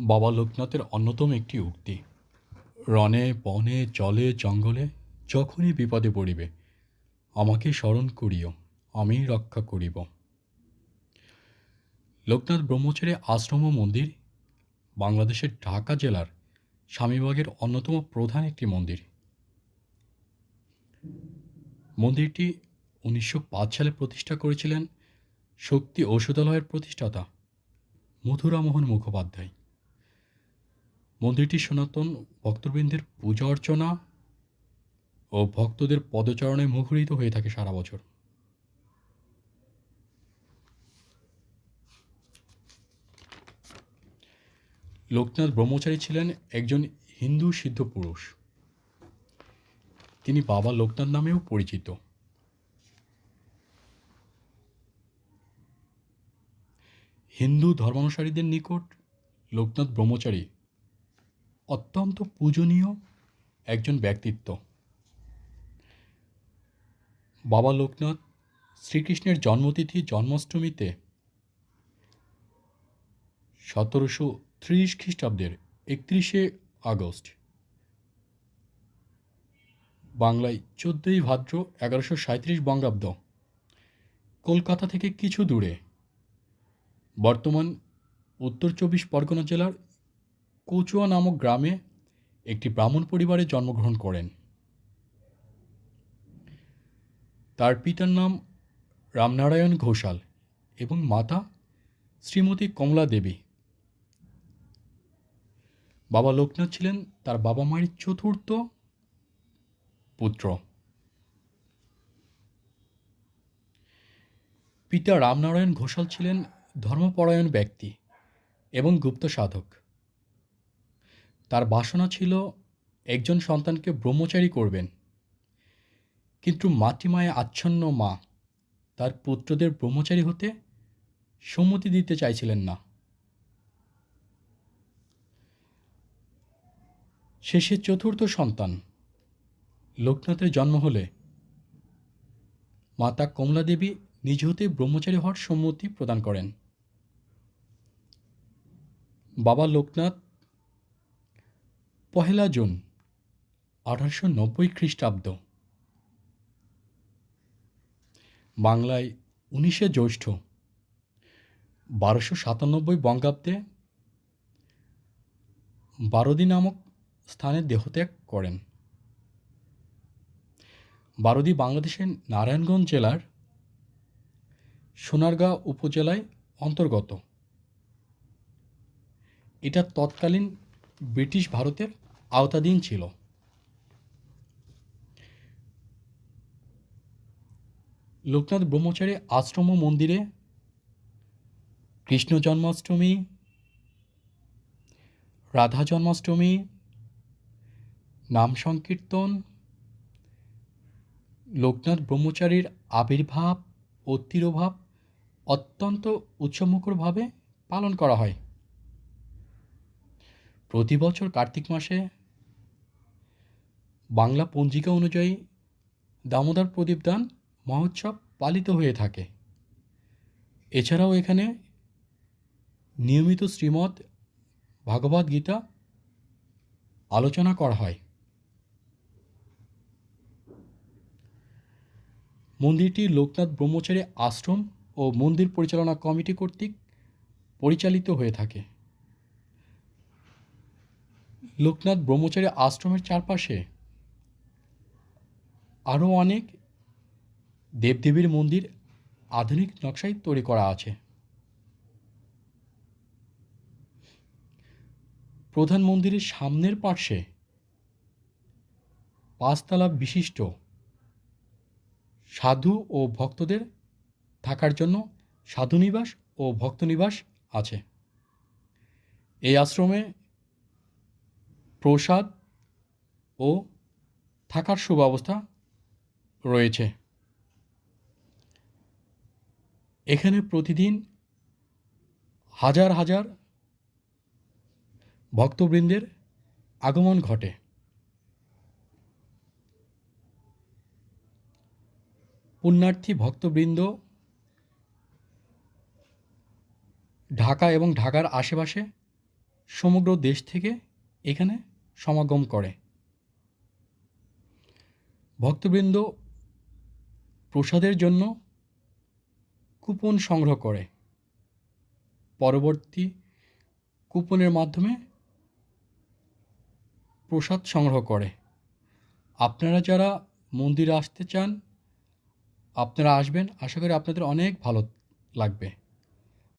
বাবা লোকনাথের অন্যতম একটি উক্তি। রণে, বনে, জলে, জঙ্গলে যখনই বিপদে পড়িবে, আমাকে স্মরণ করিও, আমি রক্ষা করিব। লোকনাথ ব্রহ্মচারী আশ্রম মন্দির, বাংলাদেশের ঢাকা জেলার স্বামীবাগের অন্যতম প্রধান একটি মন্দির। মন্দিরটি উনিশশো পাঁচ সালে প্রতিষ্ঠা করেছিলেন শক্তি ঔষধালয়ের প্রতিষ্ঠাতা মধুরামোহন মুখোপাধ্যায়। মন্দিরটি সনাতন ভক্তবৃন্দের পূজা অর্চনা ও ভক্তদের পদচারণে মুখরিত হয়ে থাকে সারা বছর। লোকনাথ ব্রহ্মচারী ছিলেন একজন হিন্দু সিদ্ধ পুরুষ। তিনি বাবা লোকনাথ নামেও পরিচিত। হিন্দু ধর্মানুসারীদের নিকট লোকনাথ ব্রহ্মচারী অত্যন্ত পূজনীয় একজন ব্যক্তিত্ব। বাবা লোকনাথ শ্রীকৃষ্ণের জন্মতিথি জন্মাষ্টমীতে সতেরোশো ত্রিশ খ্রিস্টাব্দের একত্রিশে আগস্ট। বাংলায় চোদ্দই ভাদ্র এগারোশো সাঁত্রিশ বঙ্গাব্দ। কলকাতা থেকে কিছু দূরে। বর্তমান উত্তর চব্বিশ পরগনা জেলার কচুয়া নামক গ্রামে একটি ব্রাহ্মণ পরিবারে জন্মগ্রহণ করেন। তার পিতার নাম রামনারায়ণ ঘোষাল এবং মাতা শ্রীমতী কমলা দেবী। বাবা লোকনাথ ছিলেন তার বাবা মায়ের চতুর্থ পুত্র। পিতা রামনারায়ণ ঘোষাল ছিলেন ধর্মপরায়ণ ব্যক্তি এবং গুপ্ত সাধক। তার বাসনা ছিল, একজন সন্তানকে ব্রহ্মচারী করবেন। কিন্তু মাতৃমায়ে আচ্ছন্ন মা, তার পুত্রদের ব্রহ্মচারী হতে সম্মতি দিতে চাইছিলেন না। শেষে চতুর্থ সন্তান, লোকনাথের জন্ম হলে, মাতা কমলা দেবী নিজ হতে ব্রহ্মচারী হওয়ার সম্মতি প্রদান করেন। বাবা লোকনাথ পহেলা জুন, আঠারোশো নব্বই খ্রিস্টাব্দ। বাংলায় উনিশে জ্যৈষ্ঠ, বারোশো সাতানব্বই বঙ্গাব্দে বারোদি নামক স্থানে দেহত্যাগ করেন। বারোদি বাংলাদেশের নারায়ণগঞ্জ জেলার সোনারগাঁ উপজেলায় অন্তর্গত। এটা তৎকালীন ব্রিটিশ ভারতের আওতাধীন ছিল। লোকনাথ ব্রহ্মচারী আশ্রম মন্দিরে কৃষ্ণ জন্মাষ্টমী, রাধা জন্মাষ্টমী, নাম সংকীর্তন, লোকনাথ ব্রহ্মচারীর আবির্ভাব ও তিরোভাব অত্যন্ত উৎসবমুখরভাবে পালন করা হয়। প্রতি বছর কার্তিক মাসে বাংলা পঞ্জিকা অনুযায়ী দামোদর প্রদীপদান মহোৎসব পালিত হয়ে থাকে। এছাড়াও এখানে নিয়মিত শ্রীমৎ ভাগবত গীতা আলোচনা করা হয়। মন্দিরটি লোকনাথ ব্রহ্মচারী আশ্রম ও মন্দির পরিচালনা কমিটি কর্তৃক পরিচালিত হয়ে থাকে। লোকনাথ ব্রহ্মচারী আশ্রমের চারপাশে। আরও অনেক দেবদেবীর মন্দির আধুনিক নকশায় তৈরি করা আছে। প্রধান মন্দিরের সামনের পার্শ্বে পাঁচতলা বিশিষ্ট সাধু ও ভক্তদের থাকার জন্য সাধুনিবাস ও ভক্তনিবাস আছে। এই আশ্রমে প্রসাদ ও থাকার সুব্যবস্থা রয়েছে। এখানে প্রতিদিন হাজার হাজার ভক্তবৃন্দের আগমন ঘটে। পুণ্যার্থী ভক্তবৃন্দ ঢাকা এবং ঢাকার আশেপাশে সমগ্র দেশ থেকে এখানে সমাগম করে। ভক্তবৃন্দ প্রসাদের জন্য কুপন সংগ্রহ করে। পরবর্তী কুপনের মাধ্যমে প্রসাদ সংগ্রহ করে। আপনারা যারা মন্দিরে আসতে চান, আপনারা আসবেন। আশা করি আপনাদের অনেক ভালো লাগবে।